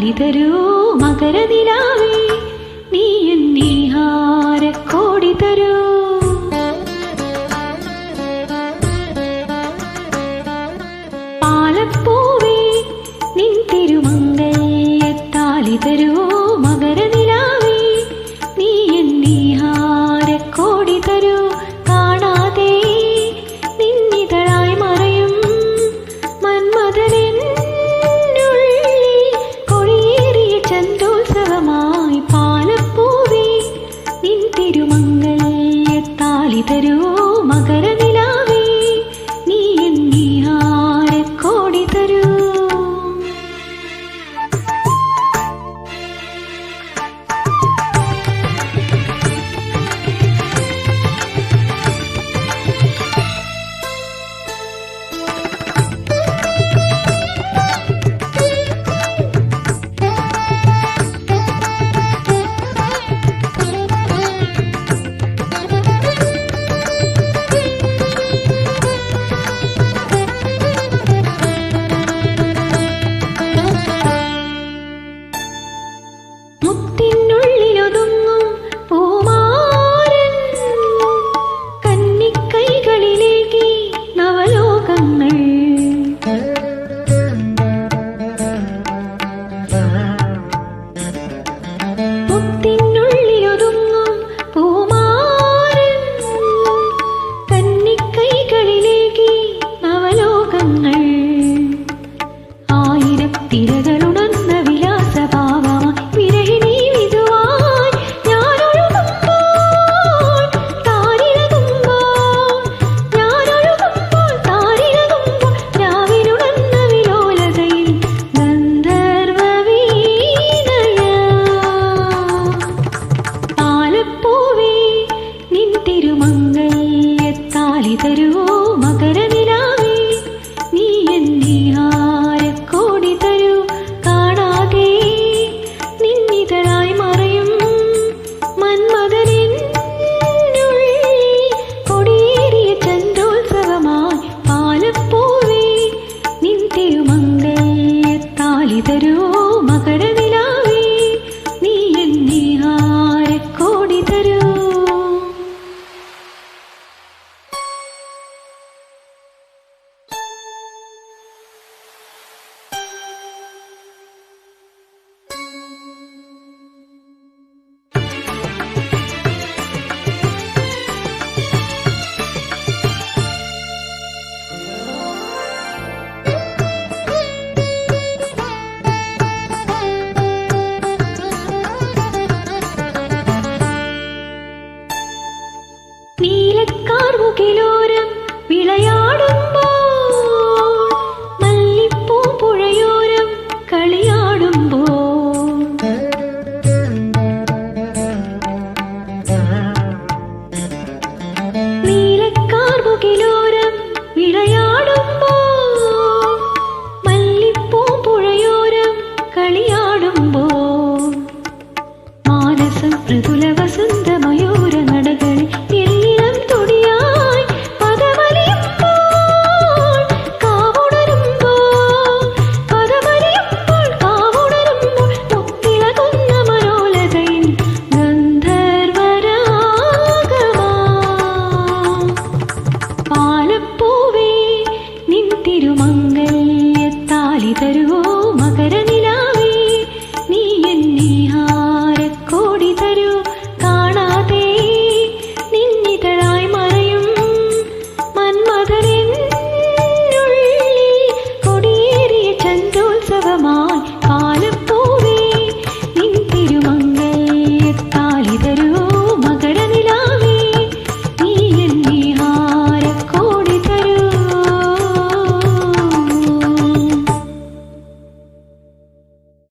കളിതരൂ മകരനിലാവേ మకర திரக തരുവോ നീലക്കാർമുകിലോരം വിളയാടുമ്പോൾ